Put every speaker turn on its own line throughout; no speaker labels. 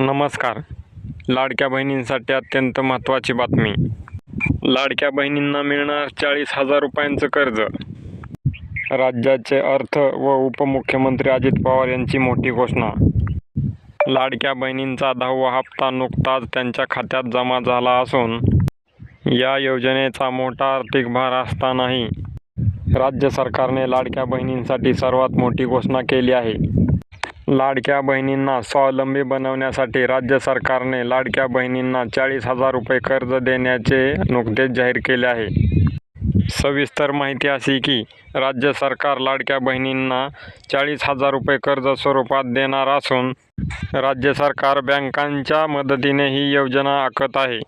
नमस्कार. लाडक्या बहिणींसाठी अत्यंत महत्त्वाची बातमी. लाडक्या बहिणींना मिळणार चाळीस हजार रुपयांचं कर्ज. राज्याचे अर्थ व उपमुख्यमंत्री अजित पवार यांची मोठी घोषणा. लाडक्या बहिणींचा दहावा हप्ता नुकताच त्यांच्या खात्यात जमा झाला असून या योजनेचा मोठा आर्थिक भार असतानाही राज्य सरकारने लाडक्या बहिणींसाठी सर्वात मोठी घोषणा केली आहे. लाडक्या बहिणींना स्वावलंबी बनवण्यासाठी राज्य सरकारने लाडक्या बहिणींना चाळीस हजार रुपये कर्ज देण्याचे नुकतेच जाहीर केले आहे. सविस्तर माहिती अशी की राज्य सरकार लाडक्या बहिणींना चाळीस हजार रुपये कर्ज स्वरूपात देणार असून राज्य सरकार बँकांच्या मदतीने ही योजना आखत आहे.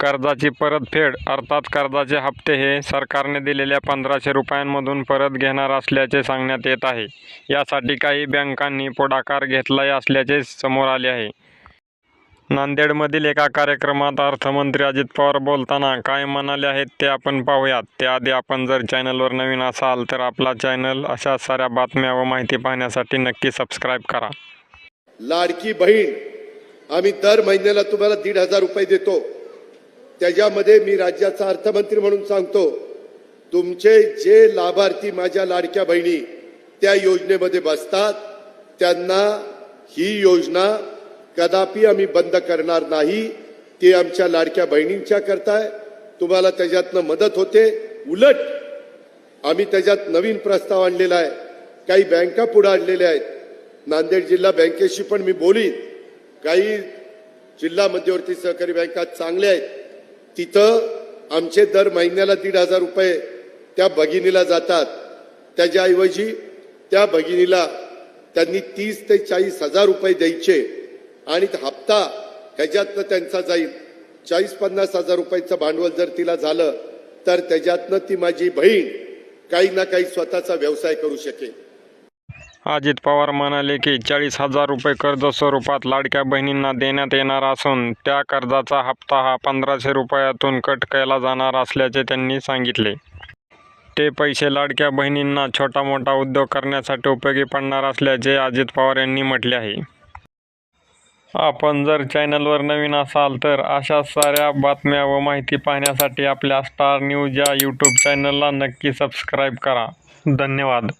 कर्जाची परतफेड अर्थात कर्जाचे हप्ते हे सरकारने दिलेल्या पंधराशे रुपयांमधून परत घेणार असल्याचे सांगण्यात येत आहे. यासाठी काही बँकांनी पुढाकार घेतला असल्याचे समोर आले आहे. नांदेडमधील एका कार्यक्रमात अर्थमंत्री अजित पवार बोलताना काय म्हणाले आहेत ते आपण पाहूयात. त्याआधी आपण जर चॅनलवर नवीन असाल तर आपला चॅनल अशा साऱ्या बातम्या व माहिती पाहण्यासाठी नक्की सबस्क्राईब करा.
लाडकी बहीण आम्ही दर महिन्याला तुम्हाला दीड हजार रुपये देतो. त्याच्यामध्ये मी राज्याचा अर्थमंत्री म्हणून सांगतो तुमचे जे लाभार्थी माझ्या लाडक्या बहिणी त्या योजनेमध्ये बसतात त्यांना ही योजना कदापि आम्ही बंद करणार नाही. ते आमच्या लाडक्या बहिणींच्या करताय. तुम्हाला त्याच्यातनं मदत होते. उलट आम्ही त्याच्यात नवीन प्रस्ताव आणलेला आहे. काही बँका पुढे आणलेल्या आहेत. नांदेड जिल्हा बँकेशी पण मी बोलीन. काही जिल्हा मध्यवर्ती सहकारी बँका चांगल्या आहेत. तिथं आमचे दर महिन्याला दीड हजार रुपये त्या भगिनीला जातात. त्याच्याऐवजी त्या भगिनीला त्यांनी तीस ते चाळीस हजार रुपये द्यायचे आणि हप्ता ह्याच्यातनं त्यांचा जाईल. चाळीस पन्नास हजार रुपयाचं भांडवल जर तिला झालं तर त्याच्यातनं ती माझी बहीण काही ना काही स्वतःचा व्यवसाय करू शकेल.
अजित पवार म्हणाले की चाळीस हजार रुपये कर्ज स्वरूपात लाडक्या बहिणींना देण्यात येणार असून त्या कर्जाचा हप्ता हा पंधराशे रुपयातून कट केला जाणार असल्याचे त्यांनी सांगितले. ते पैसे लाडक्या बहिणींना छोटा मोठा उद्योग करण्यासाठी उपयोगी पडणार असल्याचे अजित पवार यांनी म्हटले आहे. आपण जर चॅनलवर नवीन असाल तर अशा साऱ्या बातम्या व माहिती पाहण्यासाठी आपल्या स्टार न्यूज या यूट्यूब चॅनलला नक्की सबस्क्राईब करा. धन्यवाद.